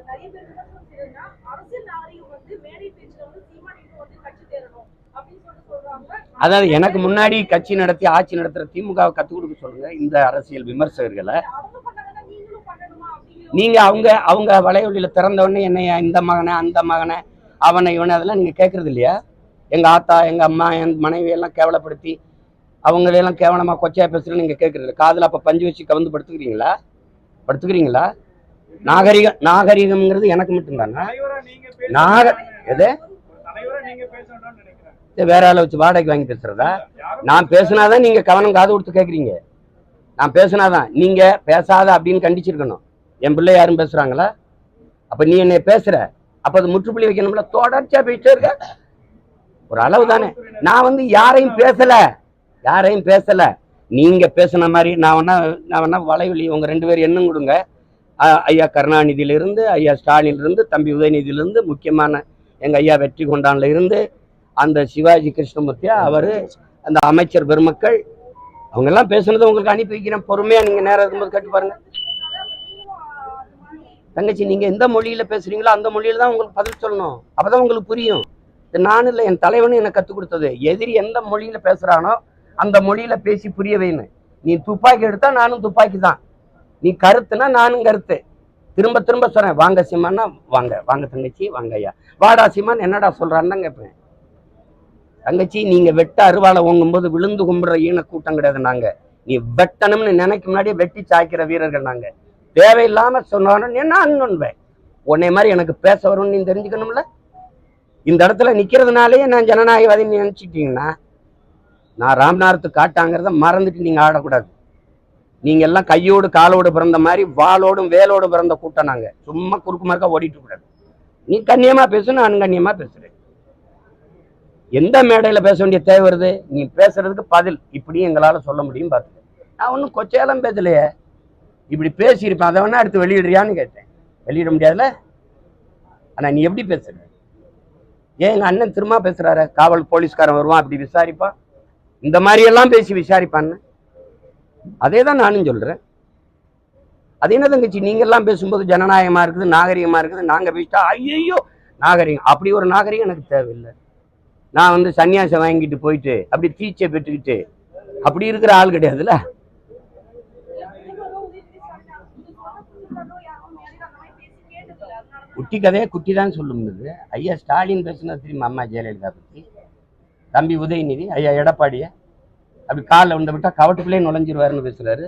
நிறைய பேர் விமர்சனம் செய்யறதுன்னா அரசியல் நாகரிகம் வந்து மேடை பேச்சுல வந்து சீமான் இன்னும் வந்து கட்சி தேரணும் அப்படின்னு சொல்லி சொல்றாங்க. அதாவது எனக்கு முன்னாடி கட்சி நடத்தி ஆட்சி நடத்துற திமுகவை கற்றுக் கொடுக்க சொல்லுங்க இந்த அரசியல் விமர்சகர்களை. நீங்க அவங்க அவங்க வலையொலியில திறந்த உடனே என்னைய இந்த மகனை அந்த மகனை அவனை இவனை அதெல்லாம் நீங்க கேட்கறது இல்லையா? எங்க ஆத்தா எங்க அம்மா என் மனைவி எல்லாம் கேவலப்படுத்தி அவங்களையெல்லாம் கேவலமா கொச்சையா பேசுறது நீங்க கேட்கறது காதுல அப்ப பஞ்சு வச்சு கவுந்து படுத்துக்கிறீங்களா? படுத்துக்கிறீங்களா? நாகரிகம் நாகரிகம்ங்கிறது எனக்கு மட்டும்தானா? நாக எது? வேற ஆளை வச்சு வாடகைக்கு வாங்கி பேசுறதா? நான் பேசுனாதான் நீங்க கவனம் காது கொடுத்து கேக்குறீங்க. நான் பேசுனாதான். நீங்க பேசாத அப்படின்னு கண்டிச்சிருக்கணும். என் பிள்ளை யாரும் பேசுறாங்களா? அப்ப நீ என்னை பேசுற? அப்ப அது முற்றுப்புள்ளி வைக்கணும்ல? தொடர்ச்சியா பேசிட்டே இருக்க. ஒரு அளவு தானே. நான் வந்து யாரையும் பேசல. யாரையும் பேசல. நீங்க பேசுன மாதிரி நான் வேணா நான் வேணா வலைவலி உங்க ரெண்டு பேரும் எண்ணம் கொடுங்க. ஐயா கருணாநிதியில இருந்து ஐயா ஸ்டாலின்ல இருந்து தம்பி உதயநிதியிலிருந்து முக்கியமான எங்க ஐயா வெற்றி கொண்டான்ல இருந்து அந்த சிவாஜி கிருஷ்ணமூர்த்தியா அவர் அந்த அமைச்சர் பெருமக்கள் அவங்க எல்லாம் பேசுனதை உங்களுக்கு அனுப்பி வைக்கிறேன். பொறுமையாக நீங்க நேரம் இருக்கும்போது கேட்டு பாருங்க. தங்கச்சி நீங்க எந்த மொழியில பேசுறீங்களோ அந்த மொழியில தான் உங்களுக்கு பதில் சொல்லணும். அப்பதான் உங்களுக்கு புரியும். இது நான் இல்லை என் தலைவனும் எனக்கு கற்றுக் கொடுத்தது. எதிரி எந்த மொழியில பேசுறானோ அந்த மொழியில பேசி புரிய வைன்னு. நீ துப்பாக்கி எடுத்தா நானும் துப்பாக்கி தான் நீ கருத்துனா நானும் கருத்து. திரும்ப திரும்ப சொல்றேன். வாங்க சீமான்னா வாங்க. வாங்க தங்கச்சி வாங்க ஐயா. வாடா சீமான் என்னடா சொல்றான்னு தான் கேட்பேன். தங்கச்சி நீங்க வெட்ட அருவாளை ஓங்கும்போது விழுந்து கும்பிடுற ஈன கூட்டம் கிடையாது நாங்க. நீ வெட்டணும்னு நினைக்க முன்னாடியே வெட்டி சாய்க்கிற வீரர்கள் நாங்க. தேவையில்லாம சொன்னாலும் நான் நொன்பேன். உன்னை மாதிரி எனக்கு பேச வரும்னு நீ தெரிஞ்சுக்கணும்ல? இந்த இடத்துல நிக்கிறதுனாலே நான் ஜனநாயகவாதின்னு நினைச்சிட்டீங்கன்னா நான் ராம்நாரத்து காட்டாங்கிறத மறந்துட்டு நீங்க ஆடக்கூடாது. நீங்க எல்லாம் கையோடு காலோடு பிறந்த மாதிரி வாளோடும் வேலோடு பிறந்த கூட்டம் நாங்க. சும்மா குறுக்கு மறுக்கா ஓடிட்டு கூடாது. நீ கண்ணியமா பேசு நான் கண்ணியமா பேசுறேன். எந்த மேடையில பேச வேண்டிய தேவை வருது? நீ பேசுறதுக்கு பதில். இப்படியும் எங்களால சொல்ல முடியும் பார்த்து நான் ஒன்றும் கொச்சையெல்லாம் பேசலையே. இப்படி பேசியிருப்பேன். அதை வேணா எடுத்து வெளியிடுறியான்னு கேட்டேன். வெளியிட முடியாதுல்ல? ஆனா நீ எப்படி பேசுற? ஏன் எங்க அண்ணன் திரும்ப பேசுறாரு? காவல் போலீஸ்காரன் வருவான் அப்படி விசாரிப்பான். இந்த மாதிரி எல்லாம் பேசி விசாரிப்பான்னு. அதே தான் நானும் சொல்றேன். அது என்ன தங்கச்சி நீங்க எல்லாம் பேசும்போது ஜனநாயகமா இருக்குது நாகரிகமா இருக்குது நாங்க பேசிட்டா ஐயோ நாகரிகம். அப்படி ஒரு நாகரிகம் எனக்கு தேவையில்லை. நான் வந்து சன்னியாசம் வாங்கிட்டு போயிட்டு அப்படி தீச்சை பெற்றுக்கிட்டு அப்படி இருக்கிற ஆள் கிடையாதுல்ல? குட்டி கதையை குட்டி தான் சொல்லும்போது ஐயா ஸ்டாலின் பேசுனது தெரியுமா அம்மா ஜெயலலிதா பத்தி? தம்பி உதயநிதி ஐயா எடப்பாடிய? அப்படி காலில் விழுந்து விட்டா கவட்டுக்குள்ளே நுழைஞ்சிருவாருன்னு பேசுறாரு.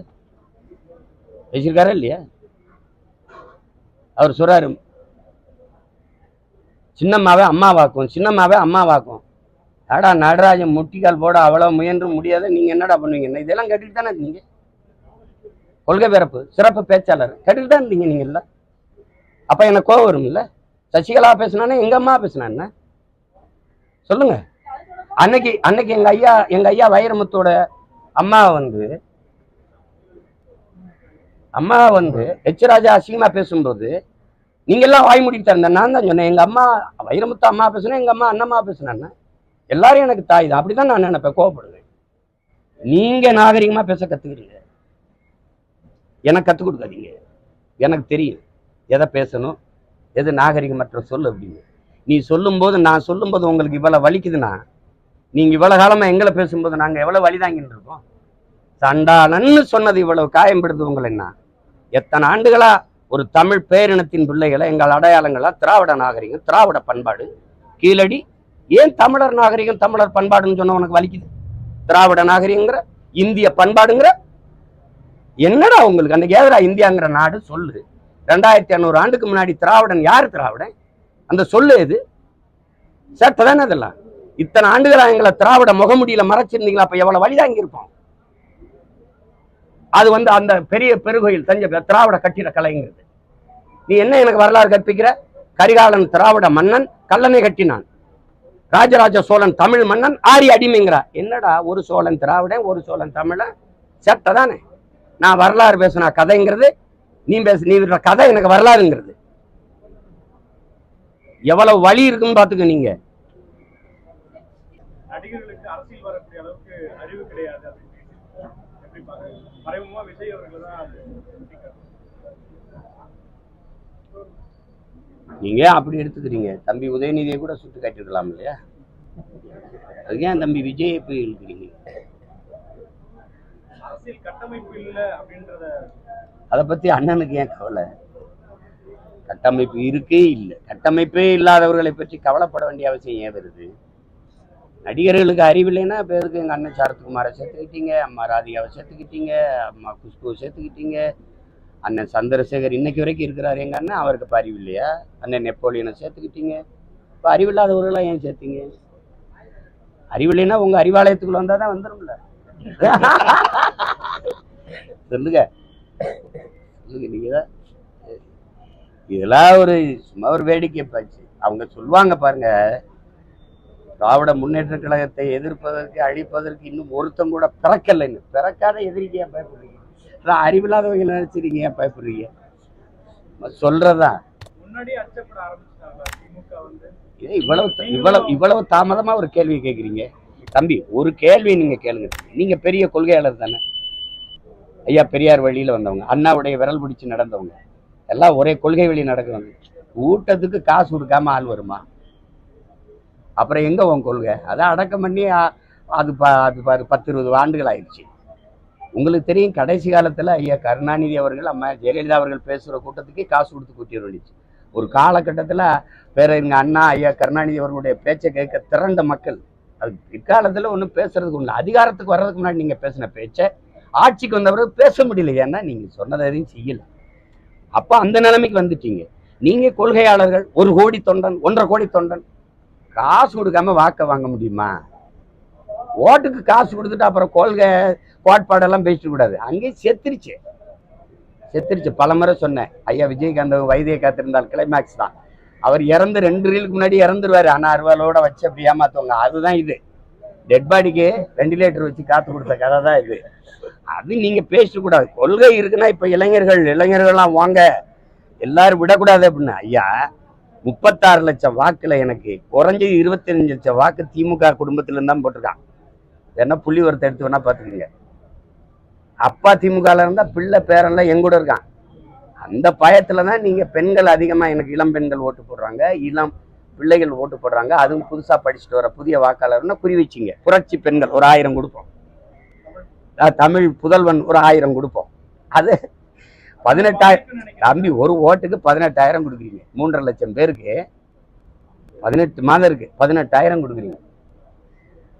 பேசியிருக்காரா இல்லையா? அவர் சொல்றாரு சின்னம்மாவே அம்மாவாக்கும் சின்னம்மாவே அம்மாவாக்கும். ஆடா நடராஜன் முட்டிக்கால் போட அவ்வளவு முயன்று முடியாத. நீங்க என்னடா பண்ணுவீங்க? இதெல்லாம் கேட்டுட்டு தானே இருந்தீங்க கொள்கை பிறப்பு சிறப்பு பேச்சாளர். கேட்டுட்டு தான் இருந்தீங்க நீங்க இல்ல அப்ப எனக்கு கோவம் வரும்ல? சசிகலா பேசினானே எங்க அம்மா பேசினா என்ன? சொல்லுங்க. அன்னைக்கு அன்னைக்கு எங்க ஐயா எங்க ஐயா வைரமுத்தோட அம்மா வந்து அம்மா வந்து ஹெச் ராஜா அசிங்கமா பேசும்போது நீங்க எல்லாம் வாய் மூடிட்டு இருந்த நான் தான் சொன்னேன் எங்க அம்மா வைரமுத்து அம்மா பேசுனேன் எங்க அம்மா அண்ணம்மா பேசுனேன் எல்லாரும் எனக்கு தாய் தான். அப்படிதான் நான் நினைப்பேன் கோவப்படுவேன். நீங்க நாகரிகமா பேச கத்துக்கிறீங்க. எனக்கு கத்துக் கொடுக்காதீங்க. எனக்கு தெரியும் எதை பேசணும் எது நாகரிகமற்ற சொல் அப்படின்னு. நீ சொல்லும்போது நான் சொல்லும்போது உங்களுக்கு இவ்வளவு வலிக்குதுன்னா நீங்க இவ்வளோ காலமா எங்களை பேசும்போது நாங்க எவ்வளவு வழி தாங்கிட்டு இருக்கோம்? சண்டாளன்னு சொன்னது இவ்வளவு காயம்படுது உங்களை என்ன? எத்தனை ஆண்டுகளா ஒரு தமிழ் பேரினத்தின் பிள்ளைகளை எங்கள் அடையாளங்களா திராவிட நாகரிகம் திராவிட பண்பாடு? கீழடி ஏன் தமிழர் நாகரிகம் தமிழர் பண்பாடுன்னு சொன்ன உனக்கு வலிக்குது? திராவிட நாகரிகங்கிற இந்திய பண்பாடுங்கிற? என்னடா உங்களுக்கு அந்த ஏதரா இந்தியாங்கிற நாடு சொல்லு? ரெண்டாயிரத்தி ஐநூறு ஆண்டுக்கு முன்னாடி திராவிடன் யார் திராவிடன்? அந்த சொல்லு எது? சேட்டை தானே அதெல்லாம்? இத்தனை ஆண்டுகளாக எங்களை திராவிட முகமுடியில மறைச்சிருந்தீங்களா? அப்ப எவ்வளவு வழிதாங்கி இருப்போம். அது வந்து அந்த பெரிய பெருகோயில் தஞ்சை திராவிட கட்டிட கலைங்கிறது. நீ என்ன எனக்கு வரலாறு கற்பிக்கிற? கரிகாலன் திராவிட மன்னன் கல்லணை கட்டினான். ராஜராஜ சோழன் தமிழ் மன்னன் ஆரி அடிமைங்கிறா. என்னடா ஒரு சோழன் திராவிடன் ஒரு சோழன் தமிழன் சட்டை தானே. நான் வரலாறு பேசினா கதைங்கிறது நீ பேச நீ விடுற கதை எனக்கு வரலாறுங்கிறது. எவ்வளவு வழி இருக்குன்னு பாத்துக்க நீங்க நடிகர்களுக்கு அரசியல் வரக்கூடிய அளவுக்கு அறிவு கிடையாது அப்படின்னு எப்படி பாக்குறீங்க மறைமுகமா விஜய் அவர்கள் தான் அது சுட்டிக்காட்டுறாரு. நீங்க அப்படி எடுத்துக்கிறீங்க. தம்பி உதயநிதியை கூட சுட்டு காட்டிருக்கலாம் இல்லையா? அதுக்கு ஏன் தம்பி விஜயை போய் இழுக்கிறீங்க? அதை பத்தி அண்ணனுக்கு ஏன் கவலை? கட்டமைப்பு இருக்கே இல்லை. கட்டமைப்பே இல்லாதவர்களை பற்றி கவலைப்பட வேண்டிய அவசியம் ஏன் வருது? நடிகர்களுக்கு அறிவில்லைன்னா இப்போ எதுக்கு எங்கள் அண்ணன் சரத்குமாரை சேர்த்துக்கிட்டீங்க அம்மா ராதிகாவை சேர்த்துக்கிட்டீங்க அம்மா குஷ்புவை சேர்த்துக்கிட்டீங்க? அண்ணன் சந்திரசேகர் இன்னைக்கு வரைக்கும் இருக்கிறார். எங்கள் அண்ணன் அவருக்கு இப்போ அறிவு இல்லையா? அண்ணன் நெப்போலியனை சேர்த்துக்கிட்டீங்க. இப்போ அறிவில்லாதவர்களாம் ஏன் சேர்த்தீங்க? அறிவில்லைன்னா உங்கள் அறிவாலயத்துக்குள்ள வந்தால் தான் வந்துடும்ல சொல்லுங்க. சொல்லுங்க நீங்கள் தான். இதெல்லாம் ஒரு சும்மா ஒரு வேடிக்கை பாச்சு. அவங்க சொல்லுவாங்க பாருங்க திராவிட முன்னேற்ற கழகத்தை எதிர்ப்பதற்கு அழிப்பதற்கு இன்னும் ஒருத்தம் கூட பிறக்கலைன்னு. பிறக்காத எதிரிக்கையா பயப்படுறீங்க? அதான் அறிவில்லாதவங்க நினைச்சிருக்கீங்க பயப்படுறீங்க? சொல்றதா இவ்வளவு இவ்வளவு இவ்வளவு தாமதமா ஒரு கேள்வி கேட்குறீங்க தம்பி ஒரு கேள்வி நீங்க கேளுங்க. நீங்க பெரிய கொள்கையாளர் தானே. ஐயா பெரியார் வழியில வந்தவங்க அண்ணாவுடைய விரல் பிடிச்சு நடந்தவங்க. எல்லாம் ஒரே கொள்கை வழி நடக்கிறவங்க ஊட்டத்துக்கு காசு கொடுக்காம ஆள் வருமா? அப்புறம் எங்க உன் கொள்கை? அதான் அடக்கம் பண்ணி அது அது பத்து இருபது ஆண்டுகள் ஆயிடுச்சு. உங்களுக்கு தெரியும் கடைசி காலத்தில் ஐயா கருணாநிதி அவர்கள் அம்மா ஜெயலலிதா அவர்கள் பேசுகிற கூட்டத்துக்கே காசு கொடுத்து கூட்டி வந்துச்சு ஒரு காலகட்டத்தில் வேற எங்க அண்ணா ஐயா கருணாநிதி அவர்களுடைய பேச்சை கேட்க திரண்ட மக்கள். அது பிற்காலத்தில் ஒன்றும் பேசுறதுக்கு ஒன்று அதிகாரத்துக்கு வர்றதுக்கு முன்னாடி நீங்கள் பேசின பேச்சை ஆட்சிக்கு வந்தவர் பேச முடியல. ஏன்னா நீங்கள் சொன்னதை எதையும் செய்யல. அப்போ அந்த நிலைமைக்கு வந்துட்டீங்க. நீங்கள் கொள்கையாளர்கள் ஒரு கோடி தொண்டன் ஒன்றரை கோடி தொண்டன். காசு கொடுக்காம வாக்க வாங்க முடியுமா? ஓட்டுக்கு காசு கொடுத்துட்டு அப்புறம் கொள்கை கோட்பாடெல்லாம் பேசிட்டு கூடாது. அங்கேயே செத்துருச்சு. செத்துருச்சு. பலமுறை சொன்னேன். ஐயா விஜயகாந்த் வைத்திய காத்திருந்தால் கிளைமேக்ஸ் தான். அவர் இறந்து ரெண்டு ரீலுக்கு முன்னாடி இறந்துருவாரு. ஆனால் அறுவாலோட வச்சு அப்படி ஏமாத்துவாங்க. அதுதான் இது. டெட் பாடிக்கு வெண்டிலேட்டர் வச்சு காத்து கொடுத்த கதை தான் இது. அது நீங்க பேசிட்டு கூடாது. கொள்கை இருக்குன்னா இப்ப இளைஞர்கள் இளைஞர்கள்லாம் வாங்க. எல்லாரும் விடக்கூடாது அப்படின்னு. ஐயா முப்பத்தாறு லட்சம் வாக்குல எனக்கு குறைஞ்சது இருபத்தஞ்சு லட்சம் வாக்கு திமுக குடும்பத்துல இருந்து தான் போட்டிருக்கான் வேணா புள்ளி ஒருத்த எடுத்து வேணா பாத்துக்கோங்க அப்பா திமுகவில் இருந்தால் பிள்ளை பேரெல்லாம் எங்கூட இருக்கான். அந்த பயத்துல தான் நீங்க பெண்கள் அதிகமா எனக்கு இளம் பெண்கள் ஓட்டு போடுறாங்க இளம் பிள்ளைகள் ஓட்டு போடுறாங்க. அதுவும் புதுசா படிச்சுட்டு வர புதிய வாக்காளர்னா குறி வச்சிங்க. புரட்சி பெண்கள் ஒரு ஆயிரம் கொடுப்போம். தமிழ் புதல்வன் ஒரு ஆயிரம் கொடுப்போம். அது பதினெட்டாயிரம் தம்பி ஒரு ஓட்டுக்கு பதினெட்டாயிரம் கொடுக்குறீங்க. மூன்றரை லட்சம் பேருக்கு பதினெட்டு மாதம் இருக்குது பதினெட்டாயிரம் கொடுக்குறீங்க.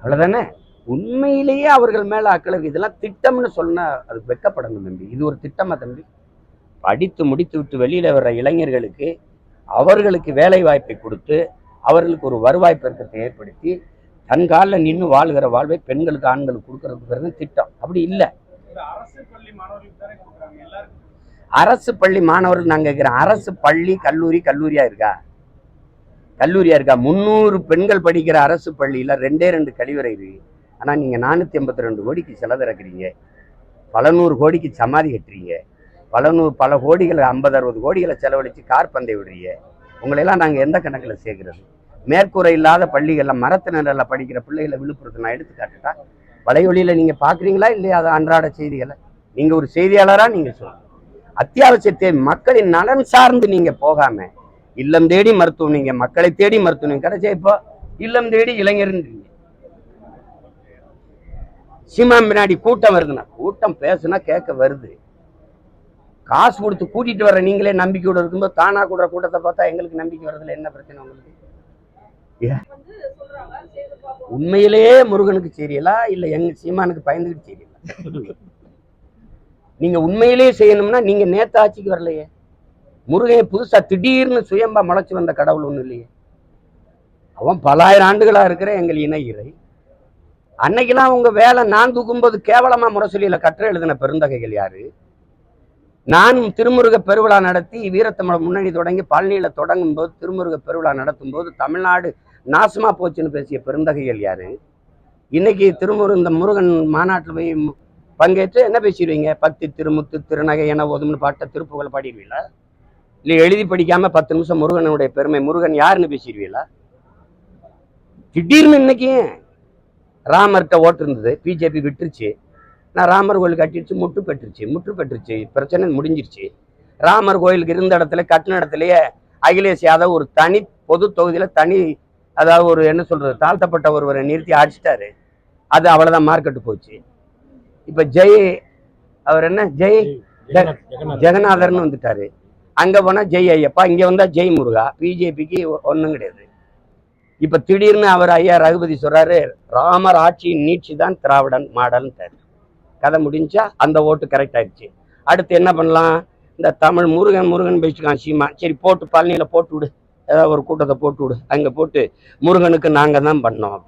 அவ்வளவுதானே? உண்மையிலேயே அவர்கள் மேல இருக்கு. இதெல்லாம் திட்டம்னு சொன்னா அது வெக்கப்படணும் தம்பி. இது ஒரு திட்டமா தம்பி? படித்து முடித்து விட்டு வெளியில வர்ற இளைஞர்களுக்கு அவர்களுக்கு வேலை வாய்ப்பை கொடுத்து அவர்களுக்கு ஒரு வருவாய் பெருக்கத்தை ஏற்படுத்தி தன் காலில் நின்று வாழ்கிற வாழ்வை பெண்களுக்கு ஆண்களுக்கு கொடுக்கறதுக்கு திட்டம். அப்படி இல்லை. அரசு பள்ளி மாணவர்கள் நான் கேட்குறேன் அரசு பள்ளி கல்லூரி கல்லூரியா இருக்கா? கல்லூரியா இருக்கா? முந்நூறு பெண்கள் படிக்கிற அரசு பள்ளியில ரெண்டே ரெண்டு கழிவறை இருக்கு. ஆனா நீங்க நானூத்தி எண்பத்தி ரெண்டு கோடிக்கு செலவிறக்குறீங்க பல நூறு கோடிக்கு சமாதி கட்டுறீங்க. பல நூறு பல கோடிகளை ஐம்பது அறுபது கோடிகளை செலவழிச்சு கார் பந்தை விடுறீங்க. உங்களையெல்லாம் நாங்க எந்த கணக்குல சேர்க்கிறது? மேற்கூரை இல்லாத பள்ளிகள்ல மரத்து நிழல்ல படிக்கிற பிள்ளைகளை விழுப்புரத்து நான் எடுத்து காட்டுட்டா? நீங்கள் நீங்க பாக்குறீங்களா இல்லையா அது அன்றாட செய்திகளை? நீங்க ஒரு செய்தியாளரா நீங்க சொல்லுங்க. அத்தியாவசியத்தை மக்களின் நலன் சார்ந்து நீங்க போகாம இல்லம் தேடி மருத்துவம் நீங்கள் மக்களை தேடி மருத்துவம் நீங்க கிடைச்சா இப்போ இல்லம் தேடி இளைஞர்ன்றீங்க. சீமா பின்னாடி கூட்டம் வருதுண்ணா கூட்டம் பேசுனா கேட்க வருது. காசு கொடுத்து கூட்டிட்டு வர நீங்களே நம்பிக்கையோட இருக்கும்போது தானா கூடுற கூட்டத்தை பார்த்தா எங்களுக்கு நம்பிக்கை வர்றதுல என்ன பிரச்சனை உங்களுக்கு? உண்மையிலேயே முருகனுக்கு சரியலா இல்ல எங்க சீமானுக்கு பயந்துகிட்டு சரியலா? நீங்க உண்மையிலேயே செய்யணும்னா நீங்க நேத்த ஆட்சிக்கு வரலையே. முருகன் புதுசா திடீர்னு சுயம்பா முளைச்சு வந்த கடவுள் ஒண்ணு இல்லையே. அவன் பலாயிரம் ஆண்டுகளா இருக்கிற எங்கள் இணை இறை. அன்னைக்கெல்லாம் உங்க வேலை நான் தூக்கும்போது கேவலமா முரசொலியில கற்று எழுதின பெருந்தகைகள் யாரு? நான் திருமுருக பெருவிழா நடத்தி வீரத்தமிழ் முன்னணி தொடங்கி பழனியில தொடங்கும் போது திருமுருக பெருவிழா நடத்தும் போது தமிழ்நாடு நாசமா போச்சுன்னு பேசிய பெருந்தகைகள் யாரு? இன்னைக்கு திருமுரு இந்த முருகன் மாநாட்டில் போய் பங்கேற்று என்ன பேசிடுவீங்க? பக்தி திருமுத்து திருநகை என ஓதும்னு பாட்ட திருப்புகளை பாடிடுவீங்களா? இல்லை எழுதி படிக்காம பத்து நிமிஷம் முருகனுடைய பெருமை முருகன் யாருன்னு பேசிடுவீங்களா? திடீர்னு இன்னைக்கு ராமர்கிட்ட ஓட்டு இருந்தது. பிஜேபி விட்டுருச்சு. நான் ராமர் கோயில் கட்டிடுச்சு முட்டு பெற்றுச்சு முட்டு பெற்றுச்சு பிரச்சனை முடிஞ்சிருச்சு. ராமர் கோயிலுக்கு இருந்த இடத்துல கட்டின இடத்துலயே அகிலேஷ் யாதவ் ஒரு தனி பொது தொகுதியில தனி அதாவது ஒரு என்ன சொல்றது தாழ்த்தப்பட்ட ஒருவரை நிறுத்தி அடிச்சிட்டாரு. அது அவ்வளவுதான் மார்க்கெட்டு போச்சு. இப்ப ஜெய் அவர் என்ன? ஜெய் ஜெகநாதர்னு வந்துட்டாரு. அங்க போனா ஜெய் ஐயப்பா இங்க வந்தா ஜெய் முருகா. பிஜேபிக்கு ஒண்ணும் கிடையாது. இப்ப திடீர்னு அவர் ஐயா ரகுபதி சொல்றாரு ராமர் ஆட்சியின் நீட்சி தான் திராவிடன் மாடல்ன்ட்டாரு கதை முடிஞ்சா அந்த ஓட்டு கரெக்ட் ஆயிடுச்சு. அடுத்து என்ன பண்ணலாம்? இந்த தமிழ் முருகன் முருகன் பேசிக்கான் சீமா. சரி போட்டு பழனியில போட்டு விடு. ஏதாவது ஒரு கூட்டத்தை போட்டு விடு. அங்க போட்டு முருகனுக்கு நாங்க தான் பண்ணோம்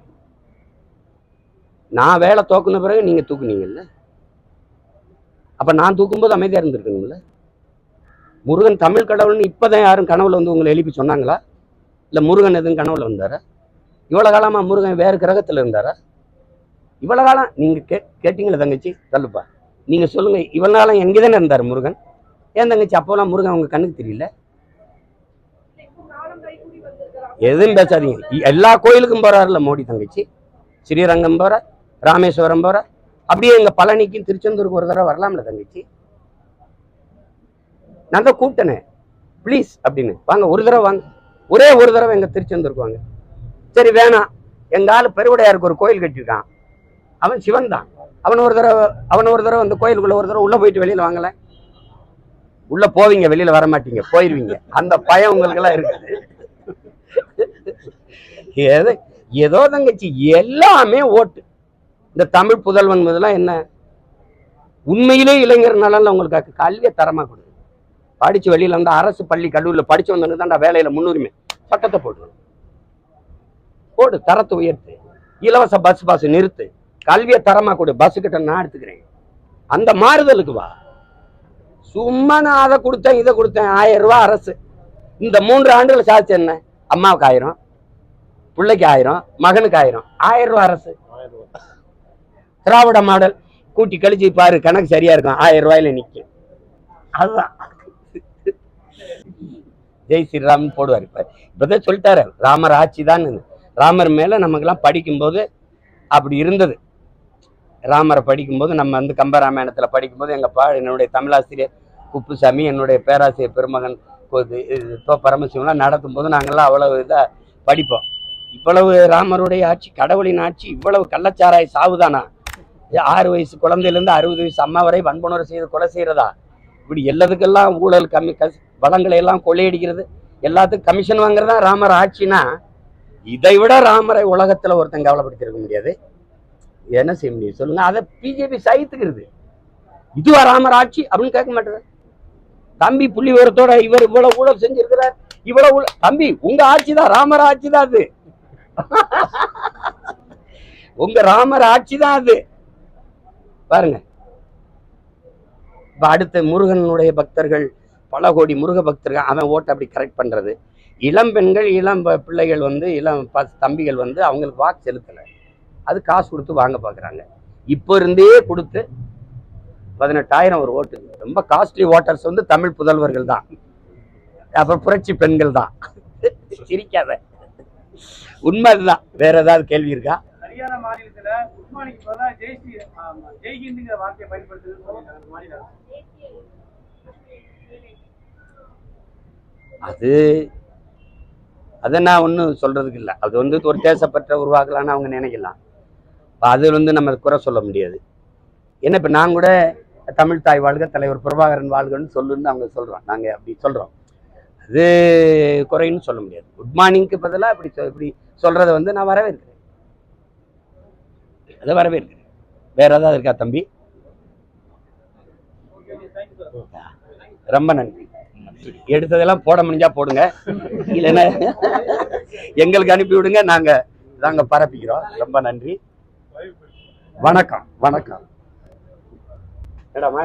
நான் வேலை தோக்குன பிறகு நீங்க தூக்குனீங்கல்ல? அப்ப நான் தூக்கும்போது அமைதியா இருந்திருக்கணும்ல? முருகன் தமிழ் கடவுள்னு இப்பதான் யாரும் கனவுல வந்து உங்களை எழுப்பி சொன்னாங்களா? இல்லை முருகன் எதுவும் கனவுல வந்தாரா? இவ்வளவு காலமாக முருகன் வேறு கிரகத்தில் இருந்தாரா? இவ்வளோ காலம் நீங்க கே கேட்டிங்களே தங்கச்சி தள்ளுப்பா. நீங்க சொல்லுங்க இவ்வளவு காலம் எங்கே தானே இருந்தார் முருகன்? ஏன் தங்கச்சி அப்போலாம் முருகன் உங்க கண்ணுக்கு தெரியல? எதுவும் பேசாதீங்க. எல்லா கோயிலுக்கும் போகிறாருல மோடி தங்கச்சி. ஸ்ரீரங்கம் போற ராமேஸ்வரம் போற அப்படியே எங்க பழனிக்கும் திருச்செந்தூருக்கு ஒரு தடவை வரலாம்ல தங்கச்சி. நான் தான் கூப்பிட்டனே. ப்ளீஸ் அப்படின்னு. வாங்க ஒரு தடவை வாங்க. ஒரே ஒரு தடவை எங்கள் திருச்சி வந்திருக்குவாங்க. சரி வேணாம் எங்க ஆள் பெருவுடையாருக்கு ஒரு கோயில் கட்டியிருக்கான். அவன் சிவன் தான். அவன் ஒரு தடவை அவன் ஒரு தடவை அந்த கோயிலுக்குள்ளே ஒரு தடவை உள்ளே போயிட்டு வெளியில வாங்கல. உள்ளே போவீங்க வெளியில வர மாட்டீங்க போயிடுவீங்க அந்த பயம் உங்களுக்கெல்லாம் இருக்குது. ஏதோ ஏதோ தங்கச்சி எல்லாமே ஓட்டு. இந்த தமிழ் புதல்வன் இதெல்லாம் என்ன? உண்மையிலே இளைஞர் உங்களுக்கு கல்வியை தரமாக கொடுங்க படிச்சு வெளியில் வந்து அரசு பள்ளி கல்லூரியில் படிச்சு வந்தவனுக்கு தான்டா வேலையில் முன்னுரிமை. சட்டத்தை போட்டு போடு தரத்தை உயர்த்து. இலவச பஸ் பாஸ் நிறுத்து. கல்வியை தரமா கொடு பஸ் கிட்ட நான் எடுத்துக்கிறேன். அந்த மாறுதலுக்கு வா. சும்மா நான் அதை கொடுத்தேன் இதை கொடுத்தேன் ஆயிரம் ரூபாய் அரசு. இந்த மூன்று ஆண்டுகள் சாதிச்சு என்ன? அம்மாவுக்கு ஆயிரம் பிள்ளைக்கு ஆயிரம் மகனுக்கு ஆயிரம். ஆயிரம் ரூபாய் அரசு. திராவிட மாடல் கூட்டி கழிச்சு பாரு கணக்கு சரியா இருக்கும். ஆயிரம் ரூபாயில நிற்கும் அதுதான். ஜெய் ஸ்ரீராம் போடுவார். இப்போ இப்பதான் சொல்லிட்டாரு ராமர் ஆட்சி தான் ராமர் மேலே நமக்கெல்லாம் படிக்கும்போது அப்படி இருந்தது. ராமரை படிக்கும்போது நம்ம வந்து கம்பராமாயணத்தில் படிக்கும்போது எங்கள் பா என்னுடைய தமிழாசிரியர் குப்புசாமி என்னுடைய பேராசிரியர் பெருமகன் கொ- இது பரமசிவம்லாம் நடத்தும் போது நாங்கள்லாம் அவ்வளவு இதாக படிப்போம். இவ்வளவு ராமருடைய ஆட்சி கடவுளின் ஆட்சி இவ்வளவு கள்ளச்சாராய் சாவுதானா? ஆறு வயசு குழந்தையிலேருந்து அறுபது வயசு அம்மா வரை வன்புணர்வு செய்து கொலை செய்கிறதா இப்படி எல்லாத்துக்கெல்லாம் ஊழல் கம்மி கஸ் வளங்களை எல்லாம் கொள்ளையடிக்கிறது. எல்லாத்துக்கும் கமிஷன் வாங்குறதா ராமர் ஆட்சினா இதை விட ராமரை உலகத்தில் ஒருத்தன் கவலைப்படுத்திருக்க முடியாது. என்ன செய்ய முடியும் சொல்லுங்க. அதை பிஜேபி சகித்துக்கிறது. இதுவா ராமர் ஆட்சி அப்படின்னு கேட்க மாட்டேது. தம்பி புள்ளி விவரத்தோட இவர் இவ்வளவு ஊழல் செஞ்சிருக்கிறார். இவ்வளவு ஊழல் தம்பி உங்க ஆட்சி தான் ராமர் ஆட்சி தான் அது. உங்க ராமர் ஆட்சி தான் அது. பாருங்க. இப்போ அடுத்து முருகனுடைய பக்தர்கள் பல கோடி முருக பக்தர்கள் அவன் ஓட்டை அப்படி கரெக்ட் பண்ணுறது இளம் பெண்கள் இளம் பிள்ளைகள் வந்து இளம் ப- தம்பிகள் வந்து அவங்களுக்கு வாக்கு செலுத்தலை. அது காசு கொடுத்து வாங்க பார்க்குறாங்க இப்போ இருந்தே கொடுத்து பதினெட்டாயிரம் ஒரு ஓட்டு. ரொம்ப காஸ்ட்லி ஓட்டர்ஸ் வந்து தமிழ் புதல்வர்கள் தான். அப்புறம் புரட்சி பெண்கள் தான். சிரிக்காத. உண்மை அதுதான் வேற ஏதாவது கேள்வி இருக்கா? ஹரியானா மாநிலத்தில் உஸ்மானிக்கு வார்த்தையை மாநில அது அதை நான் ஒன்றும் சொல்றதுக்கு இல்லை. அது வந்து ஒரு தேசப்பற்ற உருவாக்கலான்னு அவங்க நினைக்கலாம். அது வந்து நம்ம குறை சொல்ல முடியாது. ஏன்னா இப்போ நான் கூட தமிழ் தாய் வாழ்க தலைவர் பிரபாகரன் வாழ்கன்னு சொல்லுன்னு அவங்க சொல்கிறோம் நாங்கள் அப்படி சொல்கிறோம் அது குறைன்னு சொல்ல முடியாது. குட் மார்னிங்க்கு பதிலாக இப்படி இப்படி சொல்கிறத வந்து நான் வரவேற்கிறேன். அதை வரவேற்கிறேன் வேற ஏதாவது இருக்கா தம்பி? ரொம்ப நன்றி. எடுத்ததெல்லாம் போட முடிஞ்சா போடுங்க. இல்லைன்னா எங்களுக்கு அனுப்பி விடுங்க. நாங்க நாங்க பரப்பிக்கிறோம். ரொம்ப நன்றி. வணக்கம் வணக்கம். மேடம்